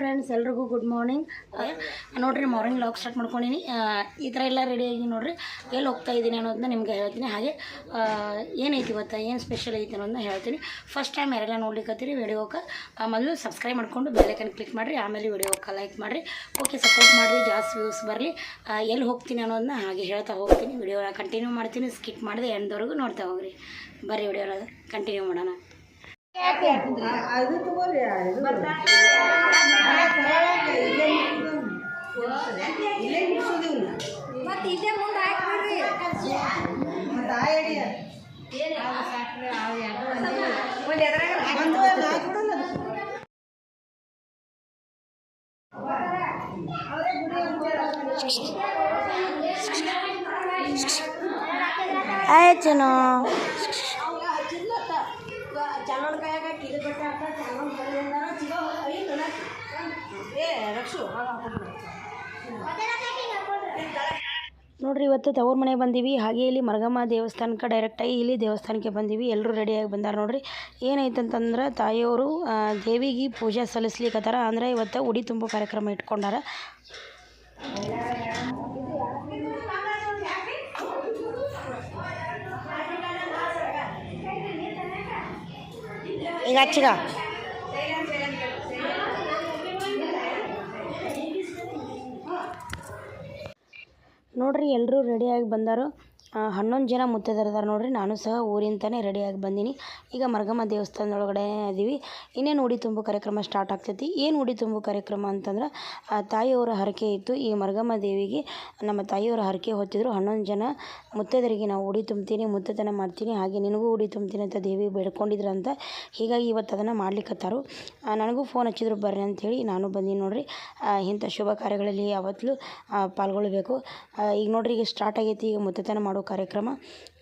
Friends ಎಲ್ರಿಗೂ good morning ನೋಡಿರಿ morning log start ಮಾಡ್ಕೊಂಡಿನಿ. ಈ ಥರ ಎಲ್ಲ ರೆಡಿಯಾಗಿ ನೋಡಿರಿ. ಎಲ್ಲಿ ಹೋಗ್ತಾ ಇದ್ದೀನಿ ಅನ್ನೋದನ್ನ ನಿಮ್ಗೆ ಹೇಳ್ತೀನಿ. ಹಾಗೆ ಏನೈತಿ ಇವತ್ತು ಏನು ಸ್ಪೆಷಲ್ ಐತಿ ಅನ್ನೋದನ್ನ ಹೇಳ್ತೀನಿ. ಫಸ್ಟ್ ಟೈಮ್ ಯಾರೆಲ್ಲ ನೋಡ್ಲಿಕ್ಕತ್ತೀರಿ ವಿಡಿಯೋಕ್ಕೆ ಮೊದಲು ಸಬ್ಸ್ಕ್ರೈಬ್ ಮಾಡ್ಕೊಂಡು ಬೆಲ್ಲೈಕನ್ ಕ್ಲಿಕ್ ಮಾಡಿರಿ. ಆಮೇಲೆ ವಿಡಿಯೋಕ್ಕೆ ಲೈಕ್ ಮಾಡಿರಿ. ಓಕೆ ಸಪೋರ್ಟ್ ಮಾಡಿರಿ. ಜಾಸ್ತಿ ವ್ಯೂಸ್ ಬರಲಿ. ಎಲ್ಲಿ ಹೋಗ್ತೀನಿ ಅನ್ನೋದನ್ನ ಹಾಗೆ ಹೇಳ್ತಾ ಹೋಗ್ತೀನಿ. ವಿಡಿಯೋನ ಕಂಟಿನ್ಯೂ ಮಾಡ್ತೀನಿ. ಸ್ಕಿಪ್ ಮಾಡಿದೆ ಎಂಡ್ವರೆಗೂ ನೋಡ್ತಾ ಹೋಗ್ರಿ. ಬರ್ರಿ ವಿಡಿಯೋನ ಕಂಟಿನ್ಯೂ ಮಾಡೋಣ. ಅದು ತಗೋರಿ ಇದು ಇಲ್ಲೇ ಮುಗಿಸೋದಿವ್ ಮತ್ತೆ ಇದೇ ಮುಂದೆ ಹಾಕ್ಬಿಡ್ರಿ ಮತ್ತೆ ಆ ಎಡಿ ಒಂದು ಹಾಕ್ಬಿಡಲ್ಲ ಆಯ್ತು ಚೆನ್ನೋ ಚಾನಲ್ ನೋಡ್ರಿ, ಇವತ್ತು ತವ್ರ ಮನೆಗೆ ಬಂದೀವಿ. ಹಾಗೆ ಇಲ್ಲಿ ಮರಗಮ್ಮ ದೇವಸ್ಥಾನಕ್ಕೆ ಡೈರೆಕ್ಟಾಗಿ ಇಲ್ಲಿ ದೇವಸ್ಥಾನಕ್ಕೆ ಬಂದೀವಿ. ಎಲ್ಲರೂ ರೆಡಿಯಾಗಿ ಬಂದಾರ ನೋಡ್ರಿ. ಏನಾಯ್ತಂತಂದ್ರೆ ತಾಯಿಯವರು ದೇವಿಗೆ ಪೂಜೆ ಸಲ್ಲಿಸ್ಲಿಕ್ಕತ್ತಾರ ಅಂದರೆ ಇವತ್ತು ಉಡಿ ತುಂಬ ಕಾರ್ಯಕ್ರಮ ಇಟ್ಕೊಂಡಾರ. ಈಗ ಹಚ್ಚಿಗ. ನೋಡ್ರಿ ಎಲ್ಲರೂ ರೆಡಿಯಾಗಿ ಬಂದಾರು. ಹನ್ನೊಂದು ಜನ ಮುತ್ತೈದರಿದಾರೆ ನೋಡ್ರಿ. ನಾನು ಸಹ ಊರಿಂದನೇ ರೆಡಿಯಾಗಿ ಬಂದೀನಿ. ಈಗ ಮರ್ಗಮ್ಮ ದೇವಸ್ಥಾನದೊಳಗಡೆ ಅದೀವಿ ಇನ್ನೇನು ಉಡಿ ತುಂಬು ಕಾರ್ಯಕ್ರಮ ಸ್ಟಾರ್ಟ್ ಆಗ್ತೈತಿ. ಏನು ಉಡಿ ತುಂಬು ಕಾರ್ಯಕ್ರಮ ಅಂತಂದ್ರೆ ತಾಯಿಯವರ ಹರಕೆ ಇತ್ತು. ಈ ಮರ್ಗಮ್ಮ ದೇವಿಗೆ, ನಮ್ಮ ತಾಯಿಯವರ ಹರಕೆ ಹೊತ್ತಿದ್ರು. ಹನ್ನೊಂದು ಜನ ಮುತ್ತೈದರಿಗೆ ನಾವು ಉಡಿ ತುಂಬ್ತೀನಿ ಮುತ್ತೈದನ ಮಾಡ್ತೀನಿ. ಹಾಗೆ ನಿನಗೂ ಉಡಿ ತುಂಬ್ತೀನಿ ಅಂತ ದೇವಿ ಬೇಡ್ಕೊಂಡಿದ್ರು ಅಂತ ಹೀಗಾಗಿ ಇವತ್ತು ಅದನ್ನು ಮಾಡ್ಲಿಕ್ಕತ್ತಾರು ನನಗೂ ಫೋನ್ ಹಚ್ಚಿದ್ರು, ಬರ್ರಿ ಅಂಥೇಳಿ ನಾನು ಬಂದೀನಿ ನೋಡಿರಿ. ಇಂಥ ಶುಭ ಕಾರ್ಯಗಳಲ್ಲಿ ಯಾವತ್ತಲೂ ಪಾಲ್ಗೊಳ್ಳಬೇಕು ಈಗ ನೋಡ್ರಿ, ಈಗ ಸ್ಟಾರ್ಟ್ ಆಗೈತಿ. ಈಗ ಮುತ್ತತನ ಮಾಡೋ ಕಾರ್ಯಕ್ರಮ.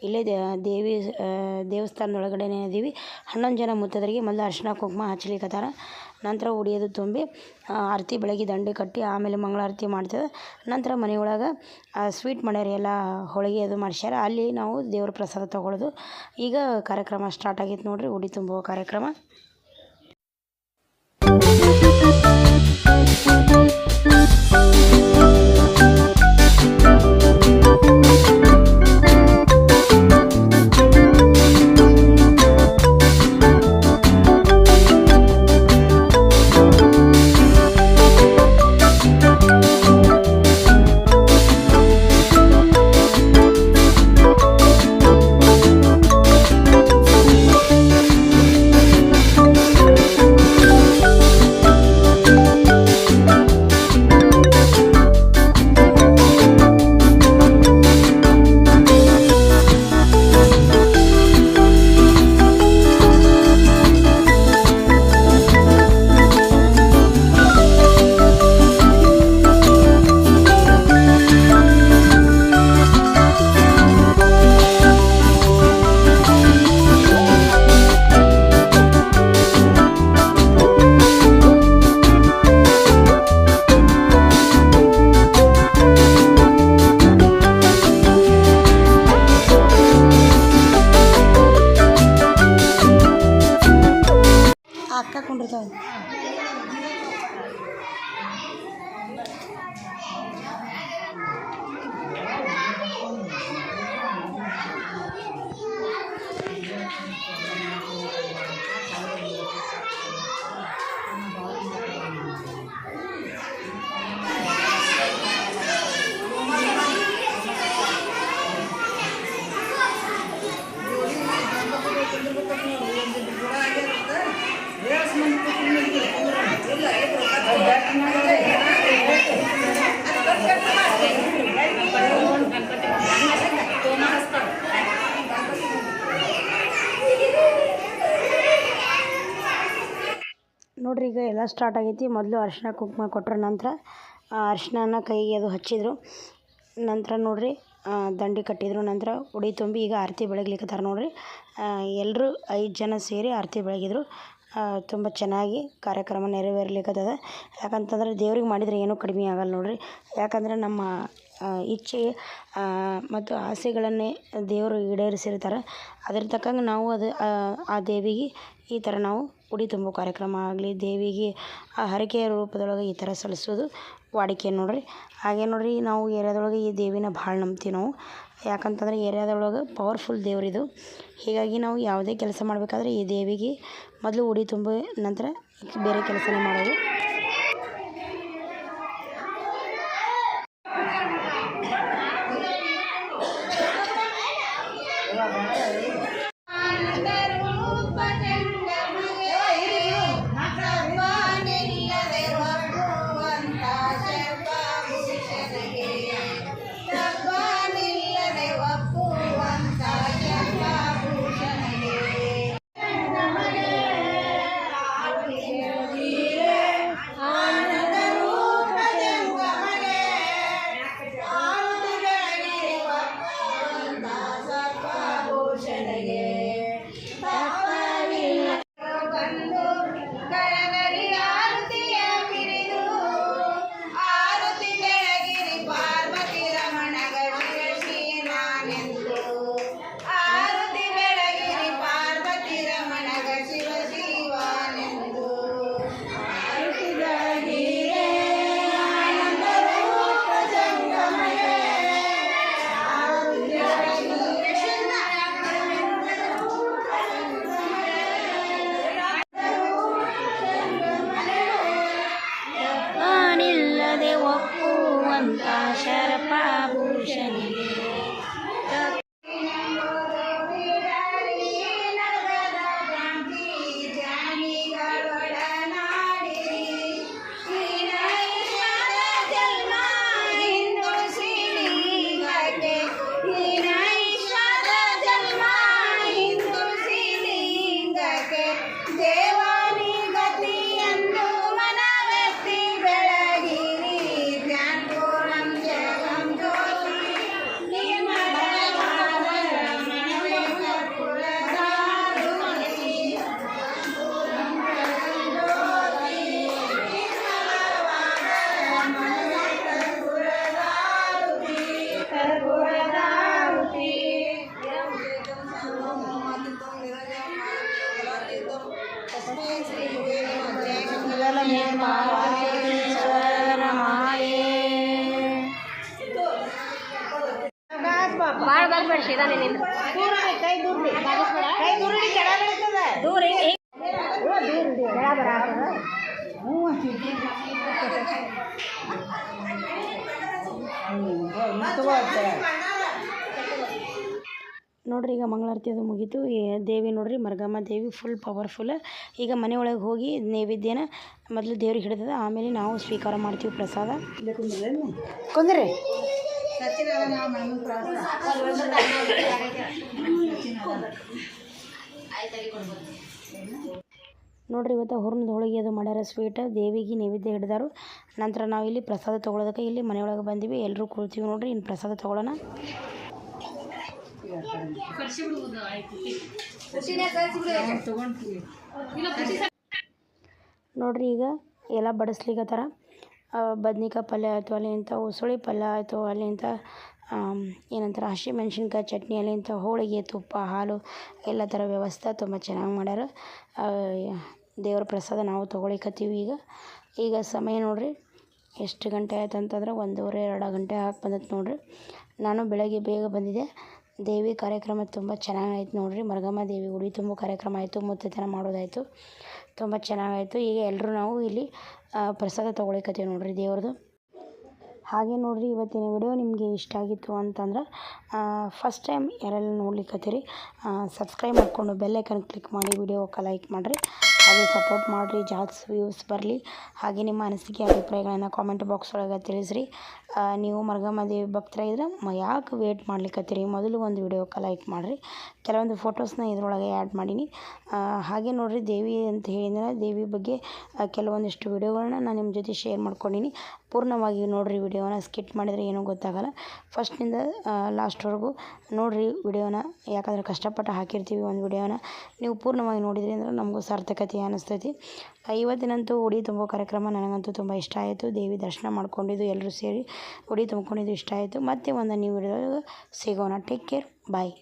ಇಲ್ಲೇ ದೇವಿ ದೇವಸ್ಥಾನದ ದೇವಸ್ಥಾನದೊಳಗಡೆನೇ ಇದೀವಿ ಹನ್ನೊಂದು ಜನ ಮುತ್ತದರಿಗೆ ಮೊದಲು ಅರಿಶಿನ ಕುಂಕುಮ ಹಚ್ಲಿಕ್ಕತ್ತಾರ ನಂತರ ಉಡಿಯೋದು ತುಂಬಿ ಆರತಿ ಬೆಳಗ್ಗೆ ದಂಡೆ ಕಟ್ಟಿ, ಆಮೇಲೆ ಮಂಗಳಾರತಿ ಮಾಡ್ತೇವೆ. ನಂತರ ಮನೆಯೊಳಗೆ ಸ್ವೀಟ್ ಮಾಡ್ಯಾರ ಎಲ್ಲ ಹೋಳಿಗೆ ಅದು ಮಾಡಿಸ್ಯಾರ. ಅಲ್ಲಿ ನಾವು ದೇವ್ರ ಪ್ರಸಾದ ತೊಗೊಳೋದು. ಈಗ ಕಾರ್ಯಕ್ರಮ ಸ್ಟಾರ್ಟ್ ಆಗೈತೆ ನೋಡಿರಿ, ಉಡಿ ತುಂಬುವ ಕಾರ್ಯಕ್ರಮ. கொண்டு ಸ್ಟಾರ್ಟ್ ಆಗೈತಿ. ಮೊದಲು ಅರಿಶಿನ ಕುಂಕುಮ ಕೊಟ್ಟರ ನಂತರ ಅರಿಶಿನ ಕೈಗೆ ಅದು ಹಚ್ಚಿದ್ರು. ನಂತರ ನೋಡ್ರಿ ದಂಡಿ ಕಟ್ಟಿದ್ರು. ನಂತರ ಉಡಿ ತುಂಬಿ ಈಗ ಆರತಿ ಬೆಳಗ್ಲಿಕ್ಕತ್ತಾರ ನೋಡಿರಿ. ಎಲ್ಲರೂ ಐದು ಜನ ಸೇರಿ ಆರತಿ ಬೆಳಗಿದ್ರು. ತುಂಬ ಚೆನ್ನಾಗಿ ಕಾರ್ಯಕ್ರಮ ನೆರವೇರ್ಲಿಕ್ಕತ್ತದ ಯಾಕಂತಂದ್ರೆ ದೇವ್ರಿಗೆ ಮಾಡಿದರೆ ಏನೂ ಕಡಿಮೆ ಆಗಲ್ಲ ನೋಡಿರಿ. ಯಾಕಂದ್ರೆ ನಮ್ಮ ಇಚ್ಛೆ ಮತ್ತು ಆಸೆಗಳನ್ನೇ ದೇವರು ಈಡೇರಿಸಿರ್ತಾರೆ. ಅದ್ರ ತಕ್ಕಂಗೆ ನಾವು ಅದು, ಆ ದೇವಿಗೆ ಈ ಥರ ನಾವು ಉಡಿ ತುಂಬೋ ಕಾರ್ಯಕ್ರಮ ಆಗಲಿ, ದೇವಿಗೆ ಆ ಹರಕೆಯ ರೂಪದೊಳಗೆ ಈ ಥರ ಸಲ್ಲಿಸೋದು ವಾಡಿಕೆ ನೋಡಿರಿ. ಹಾಗೆ ನೋಡಿರಿ, ನಾವು ಏರಿಯಾದೊಳಗೆ ಈ ದೇವಿನ ಭಾಳ ನಂಬ್ತೀವಿ ನಾವು. ಯಾಕಂತಂದ್ರೆ ಏರಿಯಾದೊಳಗೆ ಪವರ್ಫುಲ್ ದೇವ್ರಿದು. ಹೀಗಾಗಿ ನಾವು ಯಾವುದೇ ಕೆಲಸ ಮಾಡಬೇಕಾದ್ರೆ ಈ ದೇವಿಗೆ ಮೊದಲು ಉಡಿ ತುಂಬಿ ನಂತರ ಬೇರೆ ಕೆಲಸನೇ ಮಾಡೋದು. ಭಾಳ ಬರ್ಬೇಡ ಸೀದಾನೆ ನಿಂದು ದೂರ ಹಿಂಗೆ ನೋಡ್ರಿ ಈಗ ಮಂಗಳಾರತಿ ಅದು ಮುಗೀತು. ದೇವಿ ನೋಡ್ರಿ ಮರ್ಗಮ್ಮ ದೇವಿ ಫುಲ್ ಪವರ್ಫುಲ್ ಈಗ ಮನೆ ಒಳಗೆ ಹೋಗಿ ನೈವೇದ್ಯನ ಮೊದಲು ದೇವ್ರಿಗೆ ಹಿಡಿದದ, ಆಮೇಲೆ ನಾವು ಸ್ವೀಕಾರ ಮಾಡ್ತೀವಿ ಪ್ರಸಾದ. ಕುಂದ್ರಿ. ನೋಡ್ರಿ ಇವತ್ತು ಹುರ್ನದ ಹೋಳಿಗೆ ಅದು ಮಾಡ್ಯಾರ ಸ್ವೀಟ್ ದೇವಿಗೆ ನೈವೇದ್ಯ ಹಿಡಿದಾರು. ನಂತರ ನಾವು ಇಲ್ಲಿ ಪ್ರಸಾದ ತೊಗೊಳೋದಕ್ಕೆ ಇಲ್ಲಿ ಮನೆಯೊಳಗೆ ಬಂದೀವಿ. ಎಲ್ಲರೂ ಕೂಳ್ತೀವಿ ನೋಡ್ರಿ ಇನ್ನು ಪ್ರಸಾದ ತೊಗೊಳ್ಳೋಣ ನೋಡ್ರಿ ಈಗ ಎಲ್ಲ ಬಡಿಸ್ಲಿಕ್ಕತ್ತಾರ ಬದ್ನಿಕಾಯಿ ಪಲ್ಯ ಆಯಿತು ಅಲ್ಲಿಂದ ಉಸುಳಿ ಪಲ್ಯ ಆಯಿತು ಅಲ್ಲಿಂತ ಏನಂತಾರೆ ಹಸಿಮೆಣ್ಸಿನ್ಕಾಯಿ ಚಟ್ನಿ ಅಲ್ಲಿಂದ ಹೋಳಿಗೆ, ತುಪ್ಪ, ಹಾಲು, ಎಲ್ಲ ಥರ ವ್ಯವಸ್ಥೆ ತುಂಬ ಚೆನ್ನಾಗಿ ಮಾಡ್ಯಾರ. ದೇವ್ರ ಪ್ರಸಾದ ನಾವು ತೊಗೊಳಿಕತ್ತೀವಿ ಈಗ. ಈಗ ಸಮಯ ನೋಡ್ರಿ, ಎಷ್ಟು ಗಂಟೆ ಆಯ್ತು ಅಂತಂದ್ರೆ ಒಂದೂವರೆ ಎರಡು ಗಂಟೆ ಹಾಕಿ ಬಂದತ್ತು ನೋಡ್ರಿ. ನಾನು ಬೆಳಗ್ಗೆ ಬೇಗ ಬಂದಿದ್ದೆ. ದೇವಿ ಕಾರ್ಯಕ್ರಮ ತುಂಬ ಚೆನ್ನಾಗಾಯ್ತು ನೋಡಿರಿ. ಮರಗಮ್ಮ ದೇವಿ ಉಡಿ ತುಂಬು ಕಾರ್ಯಕ್ರಮ ಆಯಿತು, ಮುತ್ತತನ ಮಾಡೋದಾಯಿತು, ತುಂಬ ಚೆನ್ನಾಗಾಯಿತು. ಈಗ ಎಲ್ಲರೂ ನಾವು ಇಲ್ಲಿ ಪ್ರಸಾದ ತೊಗೊಳಿಕತ್ತೀವಿ ನೋಡಿರಿ ದೇವ್ರದ್ದು ಹಾಗೆ ನೋಡಿರಿ ಇವತ್ತಿನ ವಿಡಿಯೋ ನಿಮಗೆ ಇಷ್ಟ ಆಗಿತ್ತು ಅಂತಂದ್ರೆ ಫಸ್ಟ್ ಟೈಮ್ ಯಾರೆಲ್ಲ ನೋಡ್ಲಿಕ್ಕತ್ತೀರಿ ಸಬ್ಸ್ಕ್ರೈಬ್ ಮಾಡಿಕೊಂಡು ಬೆಲ್ಲೈಕನ್ ಕ್ಲಿಕ್ ಮಾಡಿ ವಿಡಿಯೋಕ್ಕೆ ಲೈಕ್ ಮಾಡಿರಿ. ಹಾಗೆ ಸಪೋರ್ಟ್ ಮಾಡಿರಿ, ಜಾಸ್ತಿ ವ್ಯೂಸ್ ಬರಲಿ. ಹಾಗೆ ನಿಮ್ಮ ಅನಿಸಿಕೆ, ಅಭಿಪ್ರಾಯಗಳನ್ನು ಕಾಮೆಂಟ್ ಬಾಕ್ಸ್ ಒಳಗೆ ತಿಳಿಸ್ರಿ. ನೀವು ಮರ್ಗಮ್ಮ ದೇವಿ ಇದ್ರೆ ಮ, ಯಾಕೆ ವೇಟ್ ಮಾಡ್ಲಿಕ್ಕತ್ತೀರಿ ಮೊದಲು ಒಂದು ವಿಡಿಯೋಕ್ಕೆ ಲೈಕ್ ಮಾಡಿರಿ. ಕೆಲವೊಂದು ಫೋಟೋಸ್ನ ಇದರೊಳಗೆ ಆ್ಯಡ್ ಮಾಡೀನಿ. ಹಾಗೆ ನೋಡಿರಿ ದೇವಿ ಅಂತ ಹೇಳಿದ್ರೆ ದೇವಿ ಬಗ್ಗೆ ಕೆಲವೊಂದಿಷ್ಟು ವಿಡಿಯೋಗಳನ್ನ ನಾನು ನಿಮ್ಮ ಜೊತೆ ಶೇರ್ ಮಾಡ್ಕೊಂಡೀನಿ. ಪೂರ್ಣವಾಗಿ ನೋಡಿರಿ ವಿಡಿಯೋನ ಸ್ಕಿಟ್ ಮಾಡಿದರೆ ಏನೂ ಗೊತ್ತಾಗಲ್ಲ. ಫಸ್ಟ್ನಿಂದ ಲಾಸ್ಟ್ವರೆಗೂ ನೋಡಿರಿ ವಿಡಿಯೋನ, ಯಾಕಂದರೆ ಕಷ್ಟಪಟ್ಟು ಹಾಕಿರ್ತೀವಿ ಒಂದು ವಿಡಿಯೋನ. ನೀವು ಪೂರ್ಣವಾಗಿ ನೋಡಿದ್ರಿ ಅಂದ್ರೆ ನಮಗೂ ಸಾರ್ಥಕತೆ ಅನ್ನಿಸ್ತೈತಿ ಇವತ್ತಿನಂತೂ ಉಡಿ ತುಂಬೋ ಕಾರ್ಯಕ್ರಮ ನನಗಂತೂ ತುಂಬ ಇಷ್ಟ ಆಯಿತು. ದೇವಿ ದರ್ಶನ ಮಾಡ್ಕೊಂಡಿದ್ದು ಎಲ್ಲರೂ ಸೇರಿ ಉಡಿ ತುಂಬ್ಕೊಂಡಿದ್ದು ಇಷ್ಟ ಆಯಿತು. ಮತ್ತೆ ಒಂದು ನೀವು ಸಿಗೋಣ. Take care bye